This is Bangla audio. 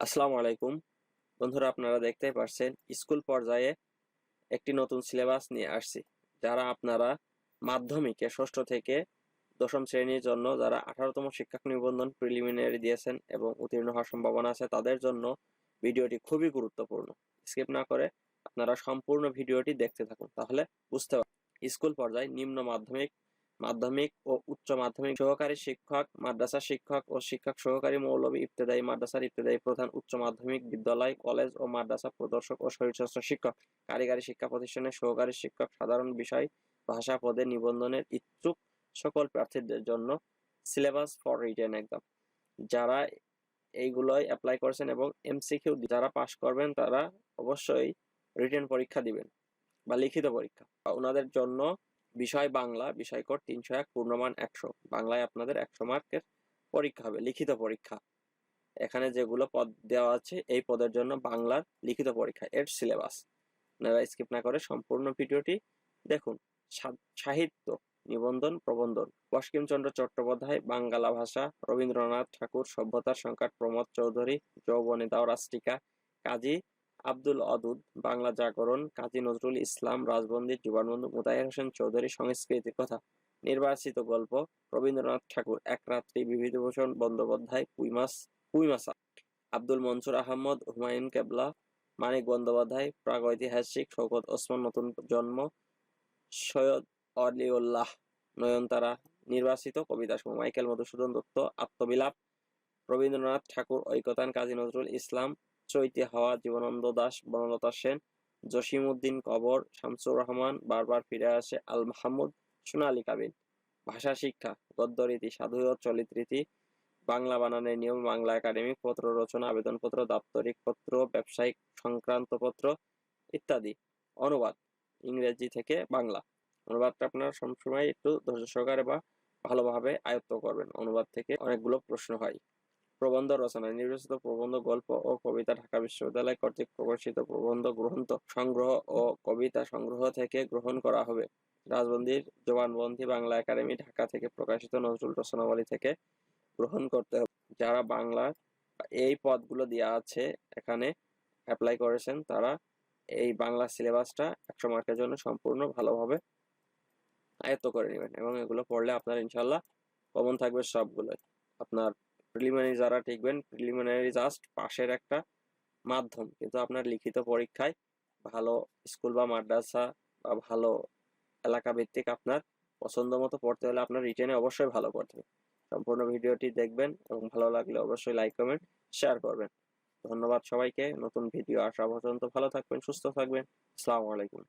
আসসালামু আলাইকুম। বন্ধুরা, আপনারা দেখতেই পারছেন, স্কুল পর্যায়ে একটি নতুন সিলেবাস নিয়ে আসছি, যারা আপনারা মাধ্যমিকে ষষ্ঠ থেকে দশম শ্রেণির জন্য যারা আঠারোতম শিক্ষক নিবন্ধন প্রিলিমিনারি দিয়েছেন এবং উত্তীর্ণ হওয়ার সম্ভাবনা আছে, তাদের জন্য ভিডিওটি খুবই গুরুত্বপূর্ণ। স্কিপ না করে আপনারা সম্পূর্ণ ভিডিওটি দেখতে থাকুন, তাহলে বুঝতে পারবেন স্কুল পর্যায়ে নিম্ন মাধ্যমিক মাধ্যমিক ও উচ্চ মাধ্যমিক সহকারী শিক্ষক, মাদ্রাসা শিক্ষক ও শিক্ষক সহকারী মৌলভী ইবতেদায়ী মাদ্রাসার ইবতেদায়ী প্রধান উচ্চ মাধ্যমিক বিদ্যালয়, কলেজ ও মাদ্রাসা প্রদর্শক ও শরীরস্বাস্থ্য শিক্ষক। কারিগরি শিক্ষা প্রতিষ্ঠানের সহকারী শিক্ষক সাধারণ বিষয়, ভাষা পদে নিবন্ধনের ইচ্ছুক সকল প্রার্থীদের জন্য সিলেবাস ফর রিটেন একদম। যারা এইগুলোই অ্যাপ্লাই করেছেন এবং এমসিকিউ যারা পাশ করবেন তারা অবশ্যই রিটেন পরীক্ষা দিবেন বা লিখিত পরীক্ষা। ওনাদের জন্য বিষয় বাংলা বিষয় কোড তিনশো এক, পূর্ণমান একশো। বাংলায় আপনাদের একশো মার্কের পরীক্ষা হবে, লিখিত পরীক্ষা। এখানে যেগুলো পদ দেওয়া আছে, এই পদের জন্য বাংলার লিখিত পরীক্ষা, এর সিলেবাস। আপনারা স্কিপ না করে সম্পূর্ণ ভিডিওটি দেখুন। সাহিত্য, নিবন্ধন, প্রবন্ধন। বঙ্কিমচন্দ্র চট্টোপাধ্যায় বাঙ্গালা ভাষা, রবীন্দ্রনাথ ঠাকুর, সভ্যতার সংকট, প্রমোদ চৌধুরী যৌবনিতা ও রাষ্ট্রিকা কাজী আব্দুল অদুদ বাংলা জাগরণ, কাজী নজরুল ইসলাম, রাজবন্দী জুবানবন্ধু মুতাহির হোসেন চৌধুরী সংস্কৃতির কথা। নির্বাচিত গল্প, রবীন্দ্রনাথ ঠাকুর, এক রাত্রি বিভূতিভূষণ বন্দ্যোপাধ্যায় পুইমাস পুইমাসা আব্দুল মনসুর আহমদ, হুমায়ুন কেবলা, মানিক বন্দ্যোপাধ্যায়, প্রাগৈতিহাসিক শৌকত ওসমান, নতুন জন্ম, সৈয়দ অলিউল্লাহ নয়নতারা, নির্বাচিত কবিতা সমূহ, মাইকেল মধুসূদন দত্ত, আত্মবিলাপ, রবীন্দ্রনাথ ঠাকুর, ঐকতান, কাজী নজরুল ইসলাম চৈতি হাওয়া জীবনানন্দ দাস, বনলতা সেন, জসিমউদ্দিন কবর, শামসুর রহমান, বারবার ফিরে আসে আল মাহমুদ সোনালী কাবিন। ভাষা, শিক্ষা, গদ্য রীতি, সাধু ও চলিত বাংলা বানানের নিয়ম, বাংলা একাডেমি, পত্র রচনা, আবেদনপত্র, দাপ্তরিক পত্র, ব্যবসায়িক সংক্রান্ত পত্র ইত্যাদি। অনুবাদ, ইংরেজি থেকে বাংলা। অনুবাদটা আপনারা সবসময় একটু ধৈর্য সহকারে বা ভালোভাবে আয়ত্ত করবেন। অনুবাদ থেকে অনেকগুলো প্রশ্ন হয়। প্রবন্ধ রচনা নির্বাচিত প্রবন্ধ, গল্প ও কবিতা ঢাকা বিশ্ববিদ্যালয় কর্তৃক প্রকাশিত প্রবন্ধ, গ্রন্থ সংগ্রহ ও কবিতা সংগ্রহ থেকে গ্রহণ করা হবে। রাজবন্দির জবানবন্দি বাংলা একাডেমি ঢাকা থেকে প্রকাশিত নজরুল রচনাবলী থেকে গ্রহণ করতে হবে। যারা বাংলা এই পদগুলো দেওয়া আছে, এখানে অ্যাপ্লাই করেছেন, তারা এই বাংলা সিলেবাসটা একশো মার্কের জন্য সম্পূর্ণ ভালোভাবে আয়ত্ত করে নেবেন এবং এগুলো পড়লে আপনার ইনশাল্লাহ কমন থাকবে সবগুলোই। আপনার প্রিলিমিনারি যারা টিকবেন প্রিলিমিনারি জাস্ট পাশের একটা মাধ্যম। কিন্তু আপনার লিখিত পরীক্ষায় ভালো স্কুল বা মাদ্রাসা বা ভালো এলাকা ভিত্তিক আপনার পছন্দ মতো পড়তে হলে আপনার রিটেনে অবশ্যই ভালো পড়তে হবে। সম্পূর্ণ ভিডিওটি দেখবেন এবং ভালো লাগলে অবশ্যই লাইক কমেন্ট শেয়ার করবেন। ধন্যবাদ সবাইকে। নতুন ভিডিও আসা পর্যন্ত ভালো থাকবেন, সুস্থ থাকবেন। আসসালামু আলাইকুম।